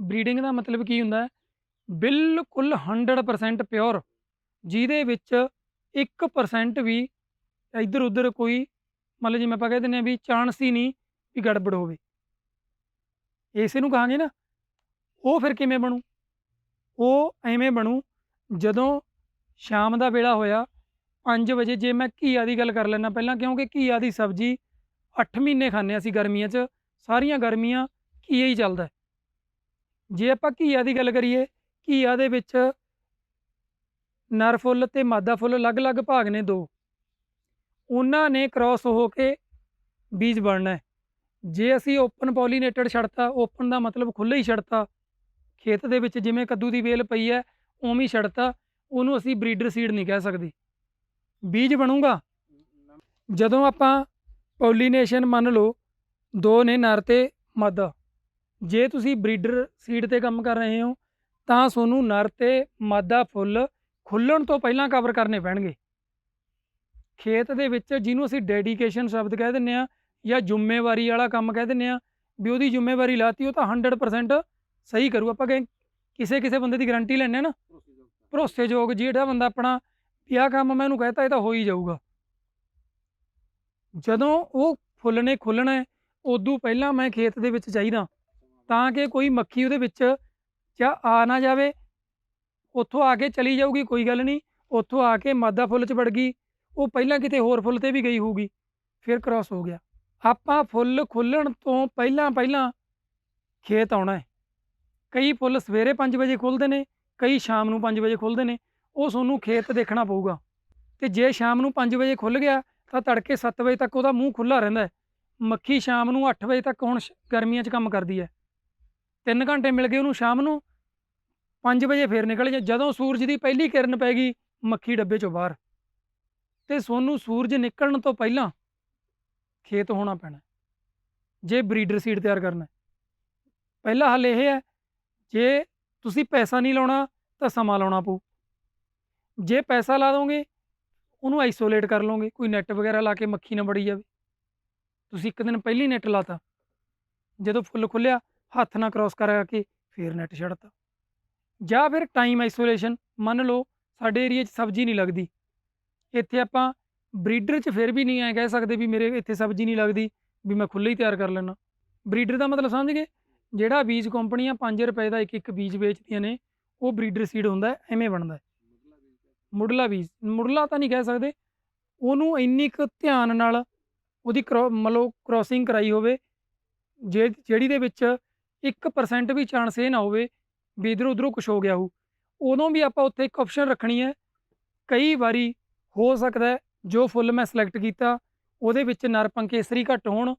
Breeding ਦਾ ਮਤਲਬ ਕੀ ਹੁੰਦਾ ਹੈ? ਬਿਲਕੁਲ 100% ਪਿਓਰ ਜਿਹਦੇ ਵਿੱਚ 1% ਵੀ ਇੱਧਰ ਉੱਧਰ ਕੋਈ ਮਤਲਬ ਜਿਵੇਂ ਆਪਾਂ ਕਹਿ ਦਿੰਦੇ ਹਾਂ ਵੀ ਚਾਂਸ ਹੀ ਨਹੀਂ ਵੀ ਗੜਬੜ ਹੋਵੇ। ਇਸੇ ਨੂੰ ਕਹਾਂਗੇ ਨਾ, ਉਹ ਫਿਰ ਕਿਵੇਂ ਬਣੂ? ਉਹ ਐਵੇਂ ਬਣੂ, ਜਦੋਂ ਸ਼ਾਮ ਦਾ ਵੇਲਾ ਹੋਇਆ 5 ਵਜੇ ਜੇ ਮੈਂ ਘੀਆ ਦੀ ਗੱਲ ਕਰ ਲੈਣਾ ਪਹਿਲਾਂ, ਕਿਉਂਕਿ ਘੀਆ ਦੀ ਸਬਜ਼ੀ 8 ਮਹੀਨੇ ਖਾਂਦੇ ਅਸੀਂ ਗਰਮੀਆਂ 'ਚ, ਸਾਰੀਆਂ ਗਰਮੀਆਂ ਘੀਆ ਹੀ ਚੱਲਦਾ ਜੇ ਆਪਾਂ ਘੀਆ ਦੀ ਗੱਲ ਕਰੀਏ, ਘੀਆ ਦੇ ਵਿੱਚ ਨਰ ਫੁੱਲ ਤੇ ਮਾਦਾ ਫੁੱਲ ਅਲੱਗ-ਅਲੱਗ ਭਾਗ ਨੇ ਦੋ। ਉਹਨਾਂ ਨੇ ਕ੍ਰਾਸ ਹੋ ਕੇ ਬੀਜ ਬਣਨਾ ਹੈ। ਜੇ ਅਸੀਂ ਓਪਨ ਪੋਲੀਨੇਟਡ ਛੱਡਤਾ ਓਪਨ ਦਾ ਮਤਲਬ ਖੁੱਲ੍ਹਾ ਹੀ ਛੱਡਤਾ, ਖੇਤ ਦੇ ਵਿੱਚ ਜਿਵੇਂ ਕੱਦੂ ਦੀ ਵੇਲ ਪਈ ਹੈ, ਉਵੇਂ ਹੀ ਛੱਡਤਾ, ਉਹਨੂੰ ਅਸੀਂ ਬਰੀਡਰ ਸੀਡ ਨਹੀਂ ਕਹਿ ਸਕਦੇ। ਬੀਜ ਬਣੂਗਾ। ਜਦੋਂ ਆਪਾਂ ਪੋਲੀਨੇਸ਼ਨ ਮੰਨ ਲਓ, ਦੋ ਨੇ ਨਰ ਤੇ ਮਾਦਾ। ਜੇ ਤੁਸੀਂ ਬਰੀਡਰ ਸੀਡ ਤੇ ਕੰਮ ਕਰ ਰਹੇ ਹੋ, ਤਾਂ ਤੁਹਾਨੂੰ ਨਰ ਤੇ ਮਾਦਾ ਫੁੱਲ ਖੁੱਲਣ ਤੋਂ ਪਹਿਲਾਂ ਕਵਰ ਕਰਨੇ ਪੈਣਗੇ। ਖੇਤ ਦੇ ਵਿੱਚ ਜਿਹਨੂੰ ਅਸੀਂ ਡੈਡੀਕੇਸ਼ਨ ਸ਼ਬਦ ਕਹਿ ਦਿੰਦੇ ਆ ਜਾਂ ਜ਼ਿੰਮੇਵਾਰੀ ਵਾਲਾ ਕੰਮ ਕਹਿ ਦਿੰਦੇ ਆ ਵੀ ਉਹਦੀ ਜ਼ਿੰਮੇਵਾਰੀ ਲਾਤੀ, ਉਹ ਤਾਂ 100% ਸਹੀ ਕਰੂ। ਆਪਾਂ ਕਹੇ, ਕਿਸੇ ਕਿਸੇ ਬੰਦੇ ਦੀ ਗਾਰੰਟੀ ਲੈਂਦੇ ਆ ਨਾ। ਭਰੋਸੇਯੋਗ ਜਿਹੜਾ ਬੰਦਾ ਆਪਣਾ ਵੀ ਆਹ ਕੰਮ ਮੈਂ ਉਹਨੂੰ ਕਹਤਾ, ਇਹ ਤਾਂ ਹੋ ਹੀ ਜਾਊਗਾ। ਜਦੋਂ ਉਹ ਫੁੱਲ ਨੇ ਖੁੱਲਣਾ ਉਦੋਂ ਪਹਿਲਾਂ ਮੈਂ ਖੇਤ ਦੇ ਵਿੱਚ ਚਾਹੀਦਾ। ਤਾਂ ਕਿ ਕੋਈ ਮੱਖੀ ਉਹਦੇ ਵਿੱਚ ਜਾਂ ਆ ਨਾ ਜਾਵੇ। ਉੱਥੋਂ ਆ ਕੇ ਚਲੀ ਜਾਊਗੀ, ਕੋਈ ਗੱਲ ਨਹੀਂ। ਉੱਥੋਂ ਆ ਕੇ ਮਾਦਾ ਫੁੱਲ 'ਚ ਵੜ ਗਈ। ਉਹ ਪਹਿਲਾਂ ਕਿਤੇ ਹੋਰ ਫੁੱਲ ਤੇ ਵੀ ਗਈ ਹੋਊਗੀ। ਫਿਰ ਕ੍ਰਾਸ ਹੋ ਗਿਆ। ਆਪਾਂ ਫੁੱਲ ਖੁੱਲਣ ਤੋਂ ਪਹਿਲਾਂ ਪਹਿਲਾਂ ਖੇਤ ਆਉਣਾ ਹੈ। ਕਈ ਫੁੱਲ ਸਵੇਰੇ 5 ਵਜੇ ਖੁੱਲਦੇ ਨੇ, ਕਈ ਸ਼ਾਮ ਨੂੰ 5 ਵਜੇ ਖੁੱਲਦੇ ਨੇ। ਉਹ ਤੁਹਾਨੂੰ ਖੇਤ ਦੇਖਣਾ ਪਊਗਾ। ਤੇ ਜੇ ਸ਼ਾਮ ਨੂੰ 5 ਵਜੇ ਖੁੱਲ ਗਿਆ, ਤਾਂ ਤੜਕੇ 7 ਵਜੇ ਤੱਕ ਉਹਦਾ ਮੂੰਹ ਖੁੱਲਾ ਰਹਿੰਦਾ ਹੈ। ਮੱਖੀ ਸ਼ਾਮ ਨੂੰ 8 ਵਜੇ ਤੱਕ ਹੁਣ ਸ਼- ਗਰਮੀਆਂ 'ਚ ਕੰਮ ਕਰਦੀ ਹੈ। 3 ਘੰਟੇ ਮਿਲ ਗਏ ਉਹਨੂੰ ਸ਼ਾਮ ਨੂੰ। 5 ਵਜੇ ਫੇਰ ਨਿਕਲ ਜਾ। ਜਦੋਂ ਸੂਰਜ ਦੀ ਪਹਿਲੀ ਕਿਰਨ ਪੈ ਗਈ, ਮੱਖੀ ਡੱਬੇ 'ਚੋਂ ਬਾਹਰ। ਤੇ ਸੋਨੂੰ ਸੂਰਜ ਨਿਕਲਣ ਤੋਂ ਪਹਿਲਾਂ ਖੇਤ ਹੋਣਾ ਪੈਣਾ। ਜੇ ਬਰੀਡਰ ਸੀਡ ਤਿਆਰ ਕਰਨਾ। ਪਹਿਲਾ ਹੱਲ ਇਹ ਹੈ, ਜੇ ਤੁਸੀਂ ਪੈਸਾ ਨਹੀਂ ਲਾਉਣਾ, ਤਾਂ ਸਮਾਂ ਲਾਉਣਾ ਪਊ। ਜੇ ਪੈਸਾ ਲਾ ਦੋਗੇ, ਉਹਨੂੰ ਆਈਸੋਲੇਟ ਕਰ ਲਓਗੇ। ਕੋਈ ਨੈਟ ਵਗੈਰਾ ਲਾ ਕੇ ਮੱਖੀ ਨਾ ਬੜੀ ਜਾਵੇ। ਤੁਸੀਂ ਇੱਕ ਦਿਨ ਪਹਿਲੀ ਨੈਟ ਲਾਤਾ। ਜਦੋਂ ਫੁੱਲ ਖੁੱਲਿਆ ਹੱਥ ਨਾਲ ਕ੍ਰਾਸ ਕਰਾ ਕੇ ਫੇਰ ਨੈਟ ਛੱਡਤਾ। ਜਾਂ ਫਿਰ ਟਾਈਮ ਆਈਸੋਲੇਸ਼ਨ ਮੰਨ ਲਓ ਸਾਡੇ ਏਰੀਆ 'ਚ ਸਬਜ਼ੀ ਨਹੀਂ ਲੱਗਦੀ। ਇੱਥੇ ਆਪਾਂ ਬਰੀਡਰ 'ਚ ਫਿਰ ਵੀ ਨਹੀਂ ਐ ਕਹਿ ਸਕਦੇ ਵੀ ਮੇਰੇ ਇੱਥੇ ਸਬਜ਼ੀ ਨਹੀਂ ਲੱਗਦੀ, ਵੀ ਮੈਂ ਖੁੱਲ੍ਹਾ ਹੀ ਤਿਆਰ ਕਰ ਲੈਣਾ ਬਰੀਡਰ ਦਾ ਮਤਲਬ ਸਮਝ ਗਏ? ਜਿਹੜਾ ਬੀਜ ਕੰਪਨੀਆਂ 5 ਰੁਪਏ ਦਾ ਇੱਕ ਇੱਕ ਬੀਜ ਵੇਚਦੀਆਂ ਨੇ, ਉਹ ਬਰੀਡਰ ਸੀਡ ਹੁੰਦਾ ਐਵੇਂ ਬਣਦਾ ਮੁੱਢਲਾ ਬੀਜ, ਮੁੱਢਲਾ ਤਾਂ ਨਹੀਂ ਕਹਿ ਸਕਦੇ। ਉਹਨੂੰ ਇੰਨੀ ਕੁ ਧਿਆਨ ਨਾਲ ਉਹਦੀ ਕਰੋ ਮਤਲਬ ਕ੍ਰਾਸਿੰਗ ਕਰਾਈ ਹੋਵੇ, ਜੇ, ਜਿਹੜੀ ਦੇ ਵਿੱਚ 1% ਵੀ ਚਾਂਸ ਇਹ ਨਾ ਹੋਵੇ ਵੀ ਇਧਰ ਉਧਰੋਂ ਕੁਝ ਹੋ ਗਿਆ ਹੋ ਉਦੋਂ ਵੀ ਆਪਾਂ ਉੱਥੇ ਇੱਕ ਆਪਸ਼ਨ ਰੱਖਣੀ ਹੈ। ਕਈ ਵਾਰੀ ਹੋ ਸਕਦਾ ਜੋ ਫੁੱਲ ਮੈਂ ਸਿਲੈਕਟ ਕੀਤਾ ਉਹਦੇ ਵਿੱਚ ਨਰਪੰਖ ਕੇਸਰੀ ਘੱਟ ਹੋਣ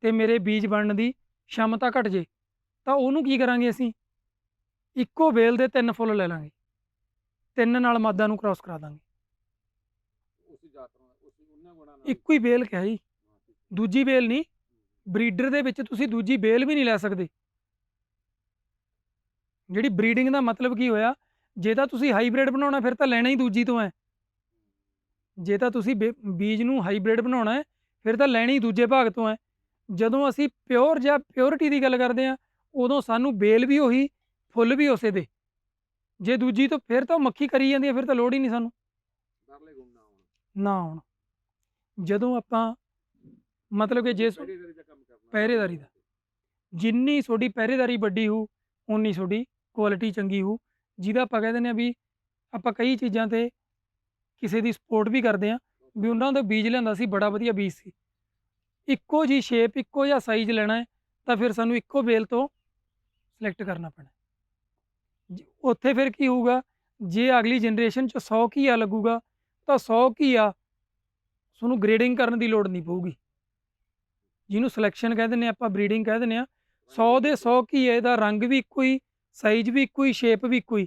ਤੇ ਮੇਰੇ ਬੀਜ ਬਣਨ ਦੀ ਸ਼ਮਤਾ ਘਟ ਜੇ। ਤਾਂ ਉਹਨੂੰ ਕੀ ਕਰਾਂਗੇ ਅਸੀਂ? ਇੱਕੋ ਵੇਲ ਦੇ ਤਿੰਨ ਫੁੱਲ ਲੈ ਲਾਂਗੇ। ਤਿੰਨ ਨਾਲ ਮਾਦਾ ਨੂੰ ਕ੍ਰਾਸ ਕਰਾ ਦਾਂਗੇ। ਇੱਕੋ ਹੀ ਵੇਲ ਕਿਹਾ ਜੀ। ਦੂਜੀ ਵੇਲ ਨਹੀਂ ਬਰੀਡਰ ਦੇ ਵਿੱਚ ਤੁਸੀਂ ਦੂਜੀ ਵੇਲ ਵੀ ਨਹੀਂ ਲੈ ਸਕਦੇ। ਜਿਹੜੀ ਬਰੀਡਿੰਗ ਦਾ ਮਤਲਬ ਕੀ ਹੋਇਆ ਜੇ ਤਾਂ ਤੁਸੀਂ ਹਾਈਬ੍ਰਿਡ ਬਣਾਉਣਾ ਫਿਰ ਤਾਂ ਲੈਣਾ ਹੀ ਦੂਜੀ ਤੋਂ ਹੈ। ਜੇ ਤਾਂ ਤੁਸੀਂ ਬੀਜ ਨੂੰ ਹਾਈਬ੍ਰਿਡ ਬਣਾਉਣਾ ਹੈ ਫਿਰ ਤਾਂ ਲੈਣੀ ਹੀ ਦੂਜੇ ਭਾਗ ਤੋਂ ਹੈ। ਜਦੋਂ ਅਸੀਂ ਪਿਓਰ ਜਾਂ ਪਿਓਰਿਟੀ ਦੀ ਗੱਲ ਕਰਦੇ ਆ ਉਦੋਂ ਸਾਨੂੰ ਬੇਲ ਵੀ ਉਹੀ ਫੁੱਲ ਵੀ ਉਸੇ ਦੇ। ਜੇ ਦੂਜੀ ਤੋਂ ਫਿਰ ਤਾਂ ਮੱਖੀ ਕਰੀ ਜਾਂਦੀ ਹੈ ਫਿਰ ਤਾਂ ਲੋੜ ਹੀ ਨਹੀਂ ਸਾਨੂੰ। ਨਾ ਹੁਣ। ਜਦੋਂ ਆਪਾਂ ਮਤਲਬ ਕਿ ਜੇ ਪਹਿਰੇਦਾਰੀ ਦਾ ਜਿੰਨੀ ਤੁਹਾਡੀ ਪਹਿਰੇਦਾਰੀ ਵੱਡੀ ਹੋ ਉਨੀ ਤੁਹਾਡੀ ਕੁਆਲਿਟੀ ਚੰਗੀ ਹੋ ਜਿਹਦਾ ਆਪਾਂ ਕਹਿ ਦਿੰਦੇ ਆ ਵੀ ਆਪਾਂ ਕਈ ਚੀਜ਼ਾਂ ਤੇ ਕਿਸੇ ਦੀ ਸਪੋਰਟ ਵੀ ਕਰਦੇ ਆ ਵੀ ਉਹਨਾਂ ਦਾ ਬੀਜ ਲਿਆਂਦਾ ਸੀ, ਬੜਾ ਵਧੀਆ ਬੀਜ ਸੀ। ਇੱਕੋ ਜੀ ਸ਼ੇਪ ਇੱਕੋ ਜਿਹਾ ਸਾਈਜ਼ ਲੈਣਾ ਹੈ, ਤਾਂ ਫਿਰ ਸਾਨੂੰ ਇੱਕੋ ਬੇਲ ਤੋਂ ਸਿਲੈਕਟ ਕਰਨਾ ਪੈਣਾ ਜ- ਉੱਥੇ ਫਿਰ ਕੀ ਹੋਊਗਾ, ਜੇ ਅਗਲੀ ਜਨਰੇਸ਼ਨ ਚ 100 ਘੀਆ ਲੱਗੂਗਾ, ਤਾਂ 100 ਘੀਆ ਤੁਹਾਨੂੰ ਗ੍ਰੇਡਿੰਗ ਕਰਨ ਦੀ ਲੋੜ ਨਹੀਂ ਪਊਗੀ। ਜਿਹਨੂੰ ਸਿਲੈਕਸ਼ਨ ਕਹਿ ਦਿੰਦੇ ਆਪਾਂ ਬਰੀਡਿੰਗ ਕਹਿ ਦਿੰਦੇ ਆ 100 ਦੇ 100 ਘੀਏ ਦਾ ਰੰਗ ਵੀ ਇੱਕੋ ਹੀ ਸਾਈਜ਼ ਵੀ ਇੱਕੋ ਹੀ ਸ਼ੇਪ ਵੀ ਇੱਕੋ ਹੀ।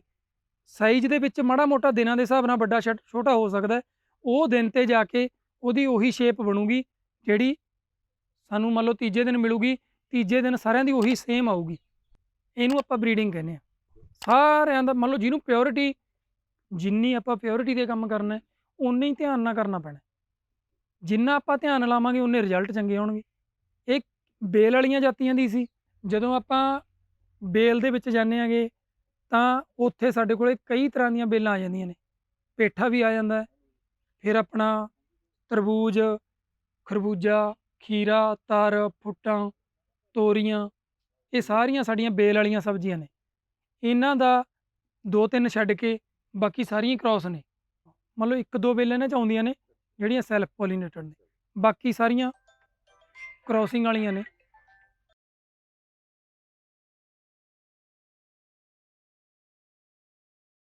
ਸਾਈਜ਼ ਦੇ ਵਿੱਚ ਮਾੜਾ ਮੋਟਾ ਦਿਨਾਂ ਦੇ ਹਿਸਾਬ ਨਾਲ ਵੱਡਾ ਛਟ- ਛੋਟਾ ਹੋ ਸਕਦਾ ਉਹ ਦਿਨ ਤੇ ਜਾ ਕੇ ਉਹਦੀ ਉਹੀ ਸ਼ੇਪ ਬਣੂਗੀ, ਜਿਹੜੀ ਸਾਨੂੰ ਮੰਨ ਲਓ ਤੀਜੇ ਦਿਨ ਮਿਲੂਗੀ, ਤੀਜੇ ਦਿਨ ਸਾਰਿਆਂ ਦੀ ਉਹੀ ਸੇਮ ਆਊਗੀ। ਇਹਨੂੰ ਆਪਾਂ ਬਰੀਡਿੰਗ ਕਹਿੰਦੇ ਆ ਸਾਰਿਆਂ ਦਾ, ਮੰਨ ਲਓ ਜਿਹਨੂੰ ਪਿਓਰਿਟੀ ਜਿੰਨੀ ਆਪਾਂ ਪਿਓਰਿਟੀ ਦੇ ਕੰਮ ਕਰਨਾ ਹੈ ਉਨਾ ਹੀ ਧਿਆਨ ਨਾਲ ਕਰਨਾ ਪੈਣਾ ਜਿੰਨਾ ਆਪਾਂ ਧਿਆਨ ਲਾਵਾਂਗੇ ਉਨੇ ਰਿਜ਼ਲਟ ਚੰਗੇ ਆਉਣਗੇ। ਇਹ ਬੇਲ ਵਾਲੀਆਂ ਜਾਤੀਆਂ ਦੀ ਸੀ। ਜਦੋਂ ਆਪਾਂ ਬੇਲ ਦੇ ਵਿੱਚ ਜਾਂਦੇ ਆਂਗੇ, ਤਾਂ ਉੱਥੇ ਸਾਡੇ ਕੋਲੇ ਕਈ ਤਰ੍ਹਾਂ ਦੀਆਂ ਬੇਲਾਂ ਆ ਜਾਂਦੀਆਂ ਨੇ। ਪੇਠਾ ਵੀ ਆ ਜਾਂਦਾ ਫਿਰ ਆਪਣਾ ਤਰਬੂਜ, ਖਰਬੂਜਾ, ਖੀਰਾ, ਤਰ ਫੁੱਟਾਂ ਤੋਰੀਆਂ, ਇਹ ਸਾਰੀਆਂ ਸਾਡੀਆਂ ਬੇਲ ਵਾਲੀਆਂ ਸਬਜ਼ੀਆਂ ਨੇ। ਇਹਨਾਂ ਦਾ ਦੋ ਤਿੰਨ ਛੱਡ ਕੇ ਬਾਕੀ ਸਾਰੀਆਂ ਕ੍ਰਾਸ ਨੇ। ਮੰਨ ਲਓ ਇੱਕ ਦੋ ਬੇਲਾਂ ਇਹਨਾਂ 'ਚ ਆਉਂਦੀਆਂ ਨੇ, ਜਿਹੜੀਆਂ ਸੈਲਫ ਪੋਲੀਨੇਟਡ ਨੇ। ਬਾਕੀ ਸਾਰੀਆਂ ਕ੍ਰਾਸਿੰਗ ਵਾਲੀਆਂ ਨੇ।